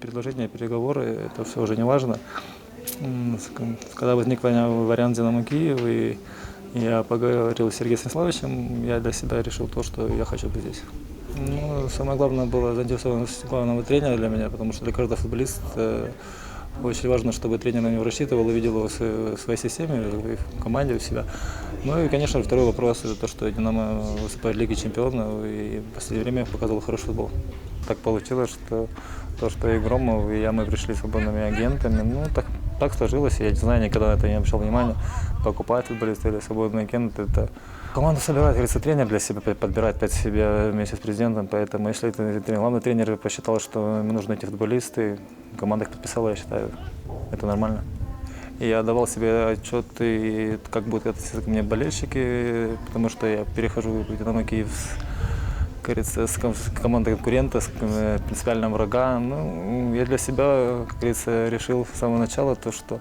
предложения, переговоры, это все уже не важно. Когда возник вариант «Динамо Киев», и я поговорил с Сергеем Станиславовичем, я для себя решил то, что я хочу быть здесь. Ну, самое главное была заинтересованность главного тренера для меня, потому что для каждого футболиста э, очень важно, чтобы тренер на него рассчитывал и видел его в своей системе, в команде у себя. Ну и, конечно, второй вопрос – это то, что «Динамо» выступает в Лиге чемпионов и в последнее время показывал хороший футбол. Так получилось, что то, что и Громов, и я, мы пришли свободными агентами, ну, так, так сложилось, я не знаю, никогда на это не обращал внимания, покупать футболиста или свободный агент, это команду собирает, говорится, тренер для себя, под- подбирает под себя вместе с президентом, поэтому если это главный тренер посчитал, что ему нужны эти футболисты, команда их подписала, я считаю, это нормально. И я давал себе отчет, и как будут относиться ко мне болельщики, потому что я перехожу в «Динамо Киев» говорится, с ком- с командой конкурента, с э, принципиального врага. Ну, я для себя, как говорится, решил с самого начала то, что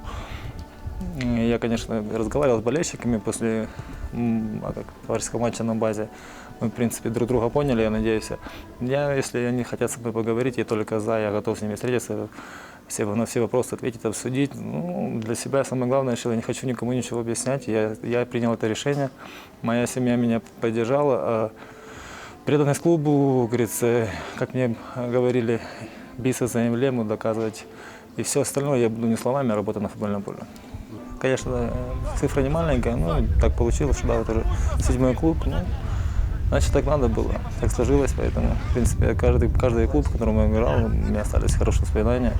м, я, конечно, разговаривал с болельщиками после а товарищеского матча на базе. Мы, в принципе, друг друга поняли, я надеюсь. Я, если они хотят со мной поговорить, я только за, я готов с ними встретиться, все, на все вопросы ответить, обсудить. Ну, для себя самое главное, что я не хочу никому ничего объяснять. Я, я принял это решение, моя семья меня поддержала. а преданность клубу, говорится, как мне говорили, биться за эмблему, доказывать. И все остальное я буду не словами, а работать на футбольном поле. Конечно, цифра не маленькая, но так получилось, что да, вот уже седьмой клуб. Ну, значит, так надо было, так сложилось, поэтому, в принципе, каждый, каждый клуб, в котором я играл, у меня остались хорошие воспоминания,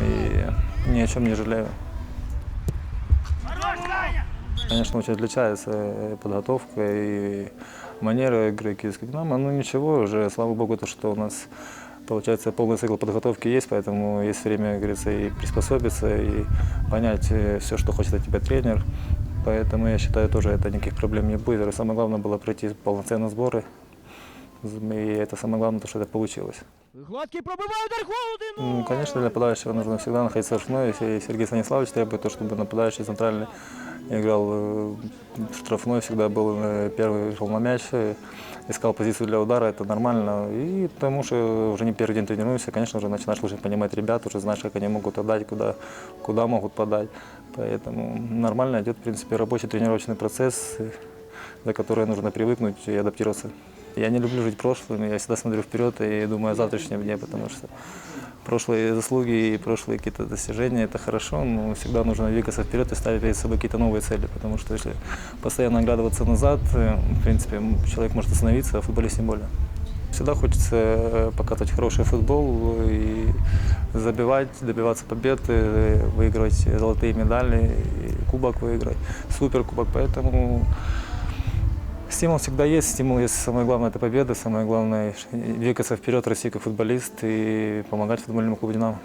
и ни о чем не жалею. Конечно, очень отличается э, подготовка и манера игры киевской «Динамо». Ну ничего, уже, слава богу, то, что у нас получается полный цикл подготовки есть, поэтому есть время, как говорится, и приспособиться, и понять все, что хочет от тебя тренер. Поэтому я считаю, тоже это никаких проблем не будет. И Самое главное было пройти полноценные сборы. И это самое главное, то, что это получилось. Гладкий пробиває удар Холодину. Ну, конечно, для нападающего нужно всегда находиться в. И Сергей Станиславович требует то, чтобы нападающий центральный играл э, в штрафной, всегда был э, первый, шел на мяч, э, искал позицию для удара, это нормально. И потому что уже не первый день тренируешься, конечно, уже начинаешь лучше понимать ребят, уже знаешь, как они могут отдать, куда, куда могут подать. Поэтому нормально идет, в принципе, рабочий тренировочный процесс, за который нужно привыкнуть и адаптироваться. Я не люблю жить прошлым, я всегда смотрю вперед и думаю о завтрашнем дне, потому что прошлые заслуги и прошлые какие-то достижения – это хорошо, но всегда нужно двигаться вперед и ставить перед собой какие-то новые цели, потому что если постоянно оглядываться назад, э, в принципе, человек может остановиться, а футболист тем более. Всегда хочется э, показывать хороший футбол и забивать, добиваться побед, э, выигрывать золотые медали, кубок выиграть, суперкубок, поэтому Стимул всегда есть, стимул есть, самое главное это победа, самое главное двигаться вперед, расти как футболист и помогать футбольному клубу «Динамо».